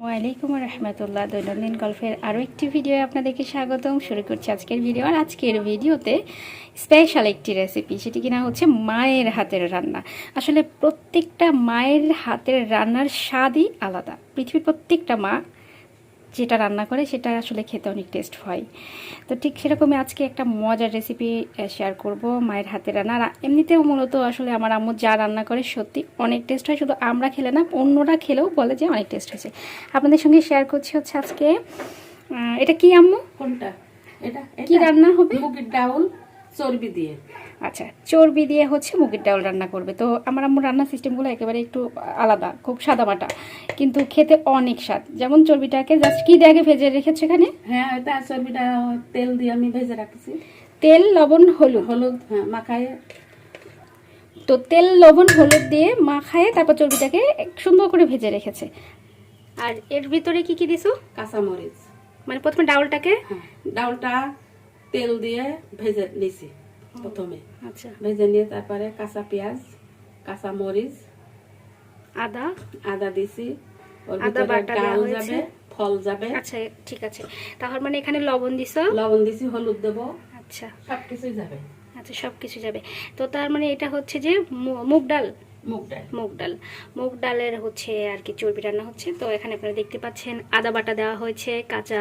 ওয়ালাইকুম রহমতুল্লাহ। দৈনন্দিন গল্পের আরও একটি ভিডিও আপনাদেরকে স্বাগতম। শুরু করছি আজকের ভিডিও। আর আজকের ভিডিওতে স্পেশাল একটি রেসিপি সেটি কিনা হচ্ছে মায়ের হাতের রান্না। আসলে প্রত্যেকটা মায়ের হাতের রান্নার স্বাদই আলাদা। পৃথিবীর প্রত্যেকটা মা যেটা রান্না করে সেটা আসলে খেতে অনেক টেস্ট হয়। তো ঠিক সেরকমই আজকে একটা মজার রেসিপি শেয়ার করব মায়ের হাতে রান্না। এমনিতেও মূলত আসলে আমার আম্মু যা রান্না করে সত্যি অনেক টেস্ট হয় শুধু আমরা খেলে না অন্যরা খেলেও বলে যে অনেক টেস্ট হয়েছে। আপনাদের সঙ্গে শেয়ার করছি হচ্ছে আজকে এটা কি আম্মু? কোনটা? এটা কি রান্না হবে? মুগের ডাউল। চর্বি দিয়ে। আচ্ছা চর্বি দিয়ে হচ্ছে মুগের ডাল রান্না করবে। তো আমার আম্মুর রান্নার সিস্টেমগুলো একেবারে একটু আলাদা খুব সাদামাটা। কিন্তু খেতে অনেক স্বাদ। যেমন চর্বিটাকে জাস্ট কি দিয়ে আগে ভেজে রেখেছে এখানে? হ্যাঁ এটা চর্বিটা তেল দিয়ে আমি ভেজে রাখছি। তেল লবণ হলুদ? হলুদ হ্যাঁ মাখায়। তো তেল লবণ হলুদ দিয়ে মাখায় তারপর চর্বিটাকে সুন্দর করে ভেজে রেখেছে। আর এর ভিতরে কি কি দিছো? কাঁচামরিচ। মানে প্রথমে ডাউলটাকে হ্যাঁ ডাউলটা তেল দিয়ে ভেজে নিছি প্রথমে। আচ্ছা। ভেজে নিয়ে তারপরে কাঁচা পেঁয়াজ কাঁচা মরিচ আদা। আদা দিছি। আদা বাটা ডাল যাবে ফল যাবে। আচ্ছা ঠিক আছে। তাহলে মানে এখানে লবণ দিছো? লবণ দিছি হলুদ দেবো। আচ্ছা। সব কিছুই যাবে। আচ্ছা সব কিছু যাবে। তো তার মানে এটা হচ্ছে যে মুগ ডাল? মুগ ডাল। মুগ ডাল। মুগ ডালের হচ্ছে আর কি চর্বি রান্না হচ্ছে। তো এখানে আপনারা দেখতে পাচ্ছেন আদা বাটা দেওয়া হয়েছে কাঁচা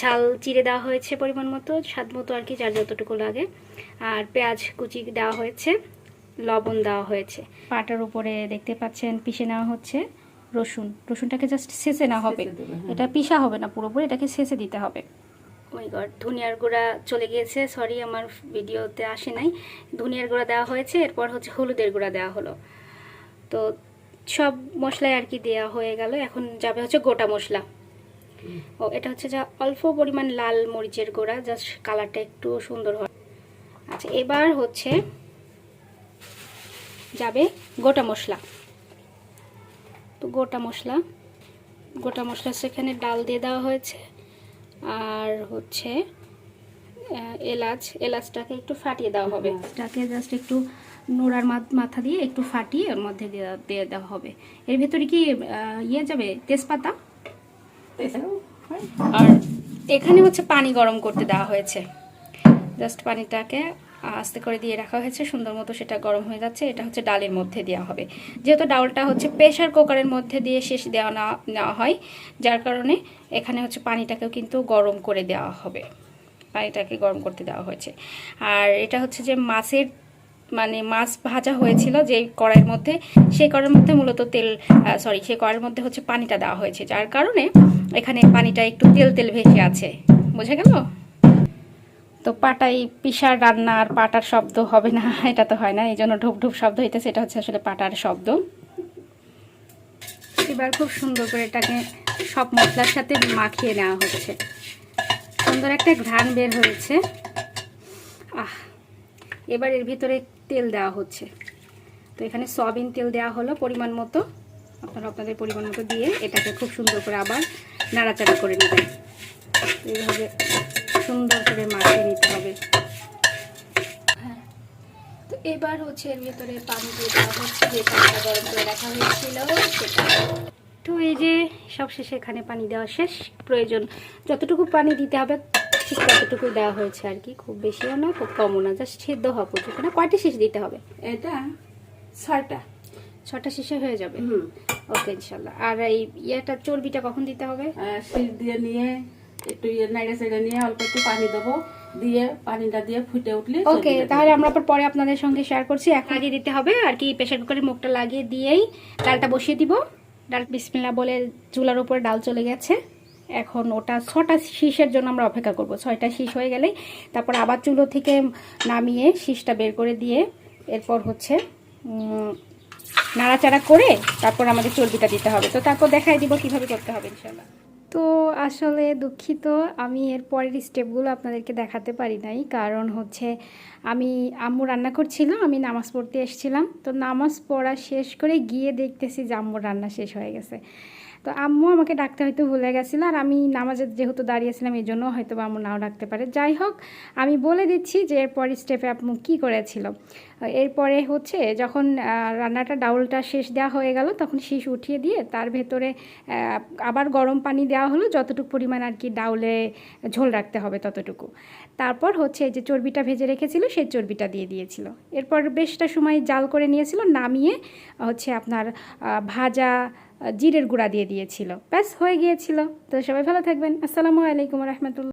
ঝাল চিড়ে দেওয়া হয়েছে পরিমাণ মতো স্বাদ মতো আর কি যার যতটুকু লাগে। আর পেঁয়াজ কুচি দেওয়া হয়েছে লবণ দেওয়া হয়েছে। পাটার উপরে দেখতে পাচ্ছেন পিষে নেওয়া হচ্ছে রসুন। রসুনটাকে জাস্ট ছেঁচে না হবে। হ্যাঁ। এটা পিষা হবে না পুরোপুরি এটাকে ছেঁচে দিতে হবে। ওই গড ধনিয়ার গুঁড়া চলে গিয়েছে। সরি আমার ভিডিওতে আসে নাই। ধনিয়ার গুঁড়া দেওয়া হয়েছে এরপর হচ্ছে হলুদের গুঁড়া দেওয়া হলো। তো সব মশলাই আর কি দেওয়া হয়ে গেল। এখন যাবে হচ্ছে গোটা মশলা। ও, এটা হচ্ছে যা অল্প পরিমাণ লাল মরিচের গোড়া জাস্ট কালারটা একটু সুন্দর হয়। আচ্ছা এবার হচ্ছে যাবে গোটা মশলা। তো গোটা মশলা গোটা মশলা সেখানে ডাল দিয়ে দেওয়া হয়েছে। আর হচ্ছে এলাচ এলাচটাকে একটু ফাটিয়ে দেওয়া হবে। এটাকে জাস্ট একটু নোড়ার মাথা দিয়ে একটু ফাটিয়ে ওর মধ্যে দিয়ে দিয়ে দেওয়া হবে। এর ভেতরে কি ইয়ে যাবে? তেজপাতা? আর এখানে হচ্ছে পানি গরম করতে দেওয়া হয়েছে। জাস্ট পানিটাকে আস্তে করে দিয়ে রাখা হয়েছে সুন্দর মতো সেটা গরম হয়ে যাচ্ছে। এটা হচ্ছে ডালের মধ্যে দেওয়া হবে। যেহেতু ডালটা হচ্ছে প্রেশার কুকারের মধ্যে দিয়ে শেষ দেওয়া না নেওয়া হয় যার কারণে এখানে হচ্ছে পানিটাকেও কিন্তু গরম করে দেওয়া হবে। পানিটাকে গরম করতে দেওয়া হয়েছে। আর এটা হচ্ছে যে মাছের মানে মাছ ভাজা হয়েছিল যে কড়াইয়ের মধ্যে, সেই কড়াইয়ের মধ্যে মূলত তেল সরি সেই কড়াইয়ের মধ্যে হচ্ছে পানিটা দেওয়া হয়েছে, যার কারণে এখানে পানিটা একটু তেল তেল ভেসে আছে। বোঝা গেল? তো পাটাই পিসার রান্না আর পাটার শব্দ হবে না, এটা তো হয় না, এই জন্য ঢুপ ঢুপ শব্দ হইতেছে, এটা হচ্ছে আসলে পাটার শব্দ। এবার খুব সুন্দর করে এটাকে সব মশলার সাথে মাখিয়ে নেওয়া হচ্ছে। সুন্দর একটা ঘ্রাণ বের হয়েছে। আহ, এবার এর ভিতরে তেল দেওয়া হচ্ছে। তো এখানে সয়াবিন তেল দেওয়া হলো পরিমাণ মতো। আপনারা আপনাদের পরিমাণ মতো দিয়ে এটাকে খুব সুন্দর করে আবার নাড়াচাড়া করে নেবেন। এইভাবে সুন্দর করে মাখিয়ে নিতে হবে। তো এবার হচ্ছে এর ভিতরে পানি দিয়ে দেওয়া হচ্ছে। যে পানিটা গরম করে রাখা হয়েছিল সেটা। তো এই যে সব শেষে এখানে পানি দেওয়া শেষ। প্রয়োজন যতটুকু পানি দিতে হবে ঠিক ততটুকু দেওয়া হয়েছে আর কি। খুব বেশিও না খুব কমও না জাস্ট সিদ্ধ হওয়া পর্যন্ত না কয়টা শেষ দিতে হবে? এটা ছয়টা। ছটা শেষে হয়ে যাবে? হুম। ওকে ইনশাল্লাহ। আর এই ইয়েটা চর্বিটা কখন দিতে হবে? শীষ দিয়ে নিয়ে একটু ইয়ে নাইড়ে সাইড়ে নিয়ে অল্প একটু পানি দেবো। দিয়ে পানিটা দিয়ে ফুটে উঠলে ওকে তাহলে আমরা পরে আপনাদের সঙ্গে শেয়ার করছি। এখন লাগিয়ে দিতে হবে আর কি প্রেশার কুকারে মুখটা লাগিয়ে দিয়েই ডালটা বসিয়ে দিব। ডাল বিসমিল্লা বলে চুলার উপরে ডাল চলে গেছে। এখন ওটা ছটা শীষের জন্য আমরা অপেক্ষা করব। ছয়টা শীষ হয়ে গেলেই তারপর আবার চুলো থেকে নামিয়ে শীষটা বের করে দিয়ে এরপর হচ্ছে নাড়াচাড়া করে তারপর আমাদের চর্বিটা দিতে হবে। তো তারপর দেখাই দিব কীভাবে করতে হবে ইনশাল্লাহ তো আসলে দুঃখিত, আমি এর পরের স্টেপগুলো আপনাদেরকে দেখাতে পারি নাই। কারণ হচ্ছে, আমি আম্মু রান্না করছিল, আমি নামাজ পড়তে এসেছিলাম। তো নামাজ পড়া শেষ করে গিয়ে দেখতেছি যে আম্মুর রান্না শেষ হয়ে গেছে। তো আম্মু আমাকে ডাকতে হয়তো ভুলে গেছিল আর আমি নামাজে যেহেতু দাঁড়িয়েছিলাম এই জন্য হয়তো আম্মু নাও ডাকতে পারে। যাই হোক, আমি বলে দিচ্ছি যে এরপর স্টেপে আম্মু কী করেছিল। এরপরে হচ্ছে যখন রান্নাটা, ডাউলটা শেষ দেওয়া হয়ে গেল, তখন শীষ উঠিয়ে দিয়ে তার ভেতরে আবার গরম পানি দেওয়া হলো, যতটুকু পরিমাণ আর কি ডাউলে ঝোল রাখতে হবে ততটুকু। তারপর হচ্ছে যে চর্বিটা ভেজে রেখেছিল, সেই চর্বিটা দিয়ে দিয়েছিল। এরপর বেশটা সময় জাল করে নিয়েছিল, নামিয়ে হচ্ছে আপনার ভাজা জিরের গুঁড়া দিয়ে দিয়েছিল। ব্যাস হয়ে গিয়েছিল। তো সবাই ভালো থাকবেন। আসসালামু আলাইকুম রহমতুল্লাহ।